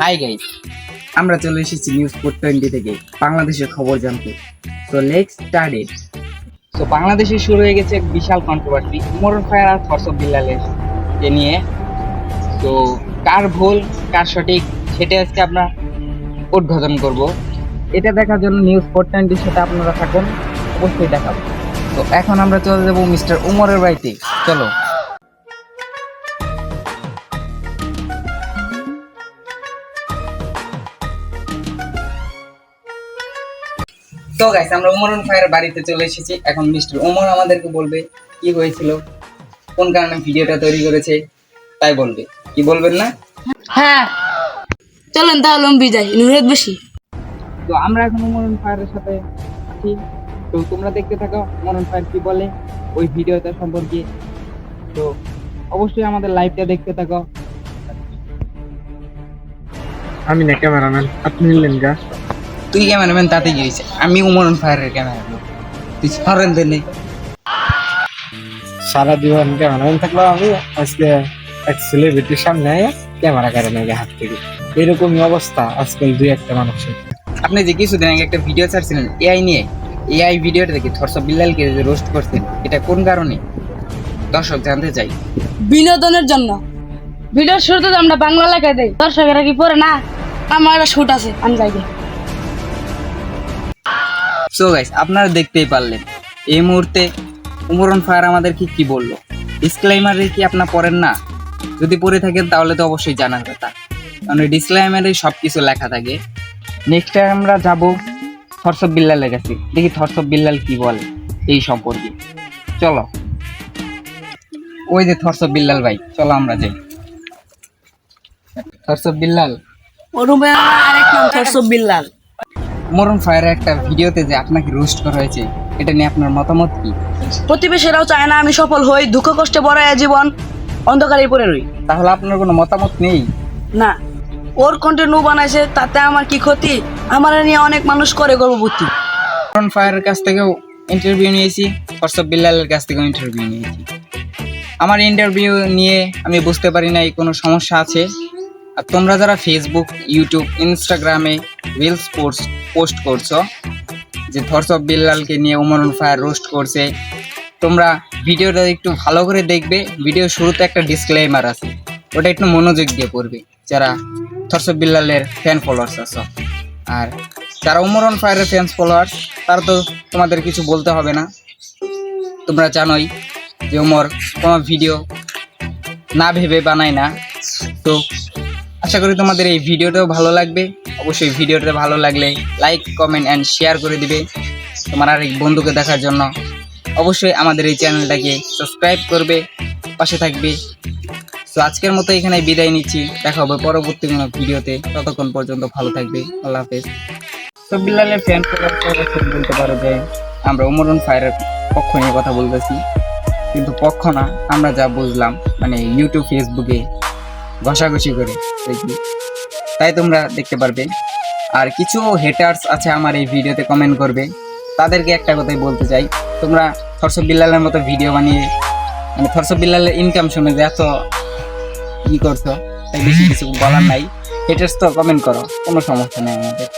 Hi guys আমরা চলে এসেছি নিউজ ফোর টোয়েন্টি থেকে, বাংলাদেশের খবর জানতে। তো লেটস স্টার্ট তো বাংলাদেশে শুরু হয়ে গেছে এক বিশাল কন্ট্রোভার্সি মোরন ফায়ার আর অফ বিল্লালের কে নিয়ে। তো কার ভুল, কার সঠিক, সেটা আজকে আমরা উদ্বোধন করব। এটা দেখার জন্য নিউজ ফোর টোয়েন্টির সাথে আপনারা থাকুন, অবশ্যই দেখাবো। তো এখন আমরা চলে যাব মিস্টার উমরের বাড়িতে। চলো। তো গাইস আমরা উমরন ভাইয়ের বাড়িতে চলে এসেছি। এখন মিস্টার উমর আমাদেরকে বলবে কি হয়েছিল কোন কারণে ভিডিওটা তৈরি করেছে তাই বলবে। কি বলবেন না? হ্যাঁ। চলেন তাহলে বিদায় নুরেত বেশি তো আমরা এখন উমরন ফায়ারের সাথে আছি। তো তোমরা দেখতে থাকো উমরন ফায়ার কি বলে ওই ভিডিওটা সম্পর্কে। তো অবশ্যই আমাদের লাইভটা দেখতে থাকো। আমি না ক্যামেরাম্যান আপনি নিলেন গা। তুই ক্যামেরাম্যান তাতে হয়েছে আমি উমরন ফায়ারের ক্যামেরাম্যান তুই সরেন দেনে। সারা জীবন ক্যামেরাম্যান থাকলেও আমি আজকে এক সেলিব্রিটির সামনে ক্যামেরা কারে নেই হাত থেকে। এরকমই অবস্থা আজকাল দুই একটা মানুষের। আপনি যে কিছুদিন আগে একটা ভিডিও ছাড়ছিলেন এআই নিয়ে। এআই ভিডিওটা দেখি থরস বিল্লালকে যে রোস্ট করছেন এটা কোন কারণে? দর্শক জানতে চাই। বিনোদনের জন্য। ভিডিওর শুরুতে তো আমরা বাংলা লেখা দেই। দর্শকেরা কি পড়ে? না আমার একটা শুট আছে আমি যাই। সো গাইস আপনারা দেখতেই পারলেন, এই মুহূর্তে উমরন ফায়ার আমাদের কি কি বলল ডিসক্লাইমারে কি আপনার পড়েন না? যদি পড়ে থাকেন তাহলে তো অবশ্যই জানার কথা। কারণ ডিসক্লাইমারে সব কিছু লেখা থাকে। নেক্সট টাইম আমরা যাব থরসব বিল্লালের কাছে। দেখি থরসব বিল্লাল কি বলে এই সম্পর্কে। চলো। ওই যে থরসব বিল্লাল ভাই, চলো আমরা যাই। থরসব বিল্লাল ও রুমে আরেক নাম থরসব বিল্লাল মরণ ফায়ারের একটা ভিডিওতে যে আপনাকে রোস্ট করা হয়েছে এটা নিয়ে আপনার মতামত কি? প্রতিবেশীরাও চায় না আমি সফল হই দুঃখ কষ্টে বড় জীবন অন্ধকারে পড়ে রই। তাহলে আপনার কোনো মতামত নেই? না। ওর কন্টেন্ট বানাইছে তাতে আমার কি ক্ষতি? আমার নিয়ে অনেক মানুষ করে গর্ভবতী। মরণ ফায়ারের কাছ থেকেও ইন্টারভিউ নিয়েছি হর্ষব বিল্লালের কাছ থেকেও ইন্টারভিউ নিয়েছি। আমার ইন্টারভিউ নিয়ে আমি বুঝতে পারি নাই কোনো সমস্যা আছে। আর তোমরা যারা ফেসবুক ইউটিউব ইনস্টাগ্রামে রিলস পোস্ট পোস্ট করছ, যে ধর্ষব বিল্লালকে নিয়ে উমরন ফায়ার রোস্ট করছে। তোমরা ভিডিওটা একটু ভালো করে দেখবে। ভিডিও শুরুতে একটা ডিসক্লেমার আছে। ওটা একটু মনোযোগ দিয়ে পড়বে, যারা ধর্ষব বিল্লালের ফ্যান ফলোয়ার্স আছো। আর যারা উমরন ফায়ারের ফ্যান্স ফলোয়ার্স তারা তো তোমাদের কিছু বলতে হবে না। তোমরা জানোই যে উমর কোনো ভিডিও না ভেবে বানায় না। তো আশা করি তোমাদের এই ভিডিওটাও ভালো লাগবে। অবশ্যই ভিডিওটা ভালো লাগলে লাইক কমেন্ট অ্যান্ড শেয়ার করে দিবে তোমার আরেক বন্ধুকে দেখার জন্য। অবশ্যই আমাদের এই চ্যানেলটাকে সাবস্ক্রাইব করবে, পাশে থাকবে। তো আজকের মতো এখানে বিদায় নিচ্ছি। দেখা হবে পরবর্তী ভিডিওতে। ততক্ষণ পর্যন্ত ভালো থাকবে। আল্লাহ হাফেজ। তো বিল্লালের ফ্যান বলতে পারো যে, আমরা উমরন ফায়ারের পক্ষ নিয়ে কথা বলতেছি। কিন্তু পক্ষ না, আমরা যা বুঝলাম মানে ইউটিউব ফেসবুকে ঘষাঘষি করে দেখি। তাই তোমরা দেখতে পারবে। আর কিছু হেটার্স আছে আমার এই ভিডিওতে কমেন্ট করবে। তাদেরকে একটা কথাই বলতে চাই। তোমরা থরসব বিল্লালের মতো ভিডিও বানিয়ে মানে থরসব বিল্লালের ইনকাম শুনে যে এত ই করছ, তাই বেশি কিছু বলার নাই। হেটার্স তো কমেন্ট করো, কোনো সমস্যা নেই আমাদের।